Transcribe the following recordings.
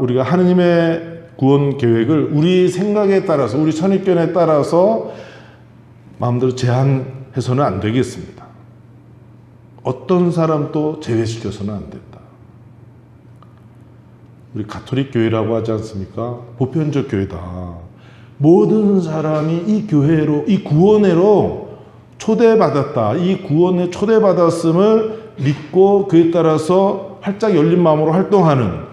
우리가 하느님의 구원 계획을 우리 생각에 따라서 우리 선입견에 따라서 마음대로 제한해서는 안 되겠습니다. 어떤 사람도 제외시켜서는 안 된다. 우리 가톨릭 교회라고 하지 않습니까? 보편적 교회다. 모든 사람이 이 교회로, 이 구원회로 초대받았다. 이 구원에 초대받았음을 믿고 그에 따라서 활짝 열린 마음으로 활동하는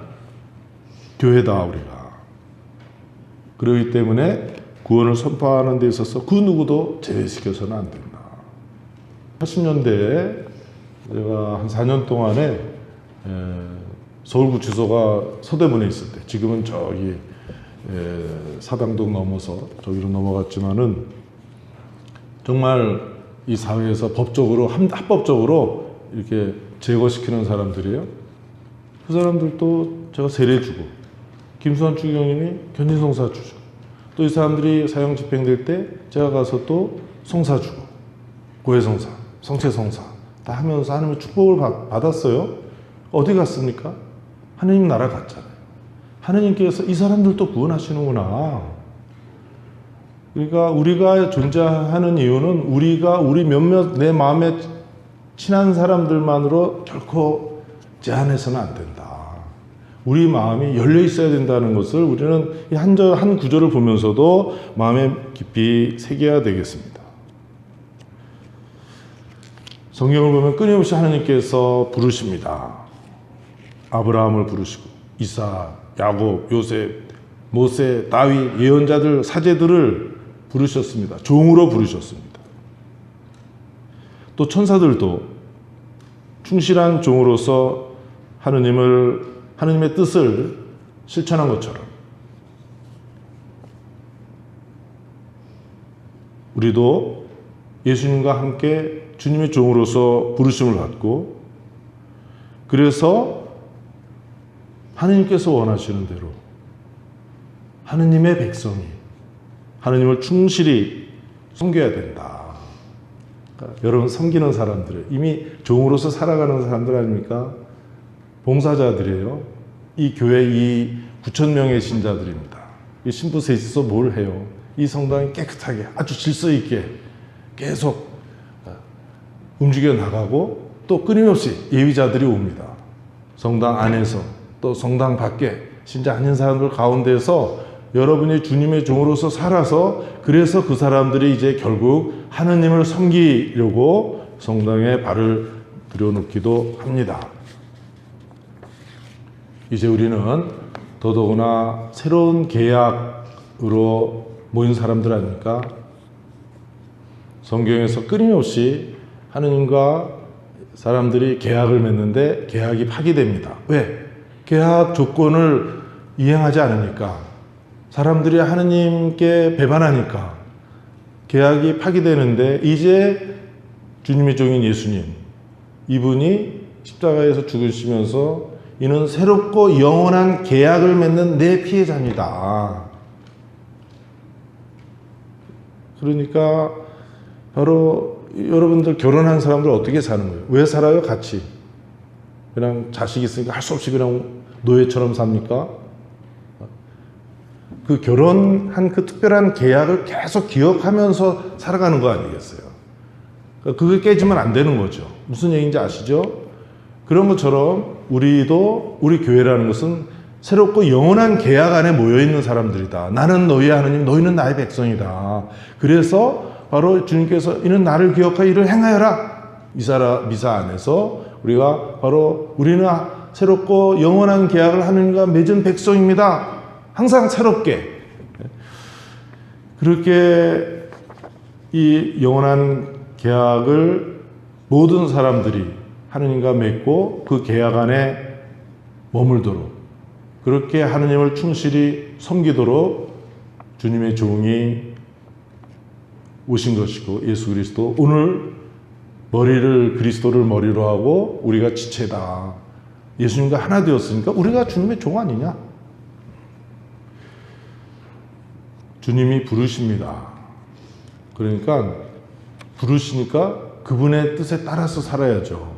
교회다, 우리가. 그러기 때문에 구원을 선포하는 데 있어서 그 누구도 제외시켜서는 안 된다. 80년대에 제가 한 4년 동안에 에, 서울구치소가 서대문에 있을 때 지금은 저기 에, 사당동 넘어서 저기로 넘어갔지만은 정말 이 사회에서 법적으로 합- 합법적으로 이렇게 제거시키는 사람들이에요. 그 사람들도 제가 세례 주고 김수환 추경님이 견진송사 주죠. 또 이 사람들이 사형 집행될 때 제가 가서 또 송사 주고 고해성사, 성체성사 다 하면서 하나님의 축복을 받, 받았어요. 어디 갔습니까? 하느님 나라 갔잖아요. 하느님께서 이 사람들도 구원하시는구나. 그러니까 우리가 존재하는 이유는 우리가 우리 몇몇 내 마음에 친한 사람들만으로 결코 제한해서는 안 된다. 우리 마음이 열려 있어야 된다는 것을 우리는 이한 절, 한 구절을 보면서도 마음에 깊이 새겨야 되겠습니다. 성경을 보면 끊임없이 하나님께서 부르십니다. 아브라함을 부르시고 이사, 야곱, 요셉, 모세, 다윗, 예언자들, 사제들을 부르셨습니다. 종으로 부르셨습니다. 또 천사들도 충실한 종으로서 하느님을 하느님의 뜻을 실천한 것처럼 우리도 예수님과 함께 주님의 종으로서 부르심을 받고 그래서 하느님께서 원하시는 대로 하느님의 백성이 하느님을 충실히 섬겨야 된다. 그러니까 여러분 섬기는 사람들 이미 종으로서 살아가는 사람들 아닙니까? 봉사자들이에요. 이 교회 이 9천 명의 신자들입니다. 이 신부 셋이서 뭘 해요? 이 성당이 깨끗하게 아주 질서 있게 계속 움직여 나가고 또 끊임없이 예비자들이 옵니다. 성당 안에서 또 성당 밖에 신자 아닌 사람들 가운데서 여러분이 주님의 종으로서 살아서 그래서 그 사람들이 이제 결국 하느님을 섬기려고 성당에 발을 들여놓기도 합니다. 이제 우리는 더더구나 새로운 계약으로 모인 사람들 아닙니까? 성경에서 끊임없이 하느님과 사람들이 계약을 맺는데 계약이 파기됩니다. 왜? 계약 조건을 이행하지 않으니까. 사람들이 하느님께 배반하니까. 계약이 파기되는데 이제 주님의 종인 예수님 이분이 십자가에서 죽으시면서 이는 새롭고 영원한 계약을 맺는 내 피해자입니다. 그러니까 바로 여러분들 결혼한 사람들 어떻게 사는 거예요? 왜 살아요? 같이. 그냥 자식 있으니까 할 수 없이 그냥 노예처럼 삽니까? 그 결혼한 그 특별한 계약을 계속 기억하면서 살아가는 거 아니겠어요? 그러니까 그게 깨지면 안 되는 거죠. 무슨 얘기인지 아시죠? 그런 것처럼 우리도 우리 교회라는 것은 새롭고 영원한 계약 안에 모여 있는 사람들이다. 나는 너희 하나님, 너희는 나의 백성이다. 그래서 바로 주님께서 이는 나를 기억하여 이를 행하여라. 미사라 미사 안에서 우리가 바로 우리는 새롭고 영원한 계약을 하느님과 맺은 백성입니다. 항상 새롭게 그렇게 이 영원한 계약을 모든 사람들이 하느님과 맺고 그 계약 안에 머물도록 그렇게 하느님을 충실히 섬기도록 주님의 종이 오신 것이고 예수 그리스도 오늘 머리를 그리스도를 머리로 하고 우리가 지체다. 예수님과 하나 되었으니까 우리가 주님의 종 아니냐? 주님이 부르십니다. 그러니까 부르시니까 그분의 뜻에 따라서 살아야죠.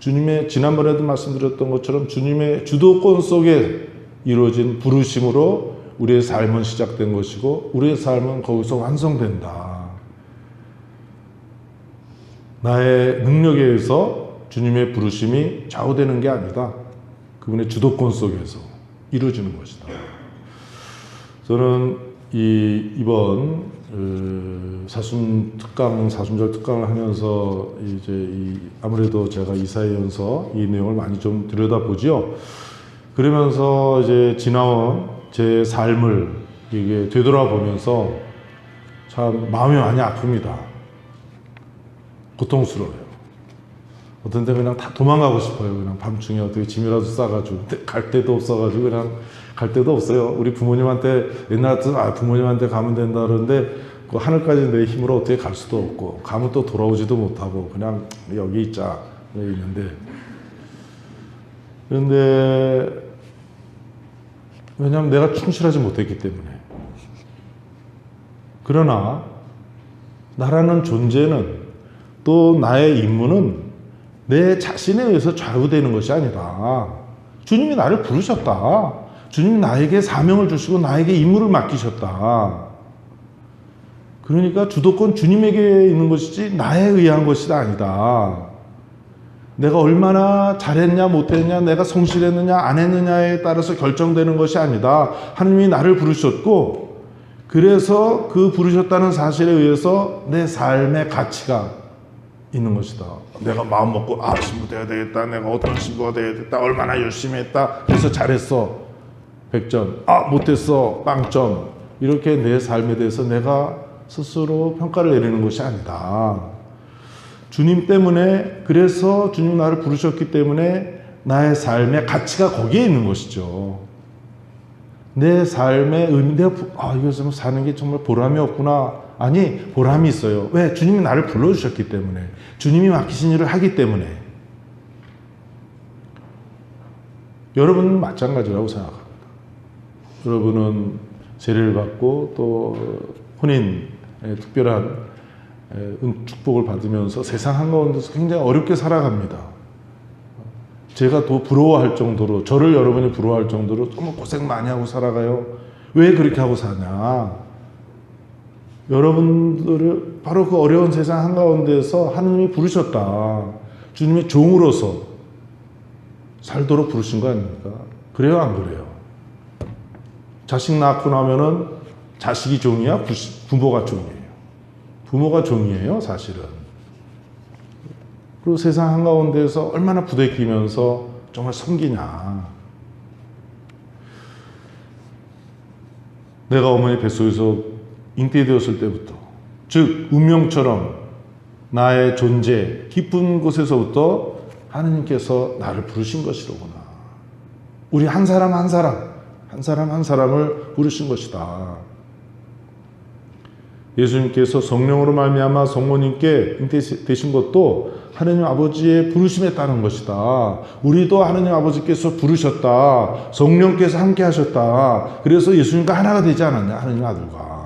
주님의 지난번에도 말씀드렸던 것처럼 주님의 주도권 속에 이루어진 부르심으로 우리의 삶은 시작된 것이고 우리의 삶은 거기서 완성된다. 나의 능력에 의해서 주님의 부르심이 좌우되는 게 아니다. 그분의 주도권 속에서 이루어지는 것이다. 저는 이 이번 어, 사순 특강 사순절 특강을 하면서 이제 이 아무래도 제가 이사회연서 이 내용을 많이 좀 들여다보죠. 그러면서 이제 지나온 제 삶을 이게 되돌아보면서 참 마음이 많이 아픕니다. 고통스러워요. 어떤 때 그냥 다 도망가고 싶어요. 그냥 밤중에 어떻게 짐이라도 싸가지고 갈 데도 없어가지고 그냥 갈 데도 없어요. 우리 부모님한테 옛날 같은 아 부모님한테 가면 된다 그러는데 그 하늘까지 내 힘으로 어떻게 갈 수도 없고 가면 또 돌아오지도 못하고 그냥 여기 있자 여기 있는데 그런데 왜냐하면 내가 충실하지 못했기 때문에 그러나 나라는 존재는 또 나의 임무는 내 자신에 의해서 좌우되는 것이 아니다. 주님이 나를 부르셨다. 주님이 나에게 사명을 주시고 나에게 임무를 맡기셨다. 그러니까 주도권 주님에게 있는 것이지 나에 의한 것이 아니다. 내가 얼마나 잘했냐 못했냐 내가 성실했느냐 안 했느냐에 따라서 결정되는 것이 아니다. 하나님이 나를 부르셨고 그래서 그 부르셨다는 사실에 의해서 내 삶의 가치가 있는 것이다. 내가 마음 먹고 아 신부 돼야 되겠다. 내가 어떤 신부가 되겠다. 얼마나 열심히 했다. 그래서 잘했어. 100점. 아 못했어. 빵점. 이렇게 내 삶에 대해서 내가 스스로 평가를 내리는 것이 아니다. 주님 때문에 그래서 주님 나를 부르셨기 때문에 나의 삶의 가치가 거기에 있는 것이죠. 내 삶의 의미, 내가 부- 아 이것을 사는 게 정말 보람이 없구나. 아니 보람이 있어요. 왜? 주님이 나를 불러주셨기 때문에, 주님이 맡기신 일을 하기 때문에. 여러분은 마찬가지라고 생각합니다. 여러분은 세례를 받고 또 혼인의 특별한 축복을 받으면서 세상 한가운데서 굉장히 어렵게 살아갑니다. 제가 더 부러워할 정도로 저를 여러분이 부러워할 정도로 정말 고생 많이 하고 살아가요. 왜 그렇게 하고 사냐? 여러분들을 바로 그 어려운 세상 한가운데서 하느님이 부르셨다. 주님의 종으로서 살도록 부르신 거 아닙니까? 그래요, 안 그래요? 자식 낳고 나면은 자식이 종이야? 부모가 종이에요. 부모가 종이에요, 사실은. 그리고 세상 한가운데서 얼마나 부대끼면서 정말 섬기냐. 내가 어머니 뱃속에서 잉태되었을 때부터, 즉, 운명처럼 나의 존재, 깊은 곳에서부터 하느님께서 나를 부르신 것이로구나. 우리 한 사람 한 사람, 한 사람 한 사람을 부르신 것이다. 예수님께서 성령으로 말미암아 성모님께 잉태되신 것도 하느님 아버지의 부르심에 따른 것이다. 우리도 하느님 아버지께서 부르셨다. 성령께서 함께 하셨다. 그래서 예수님과 하나가 되지 않았냐? 하느님 아들과.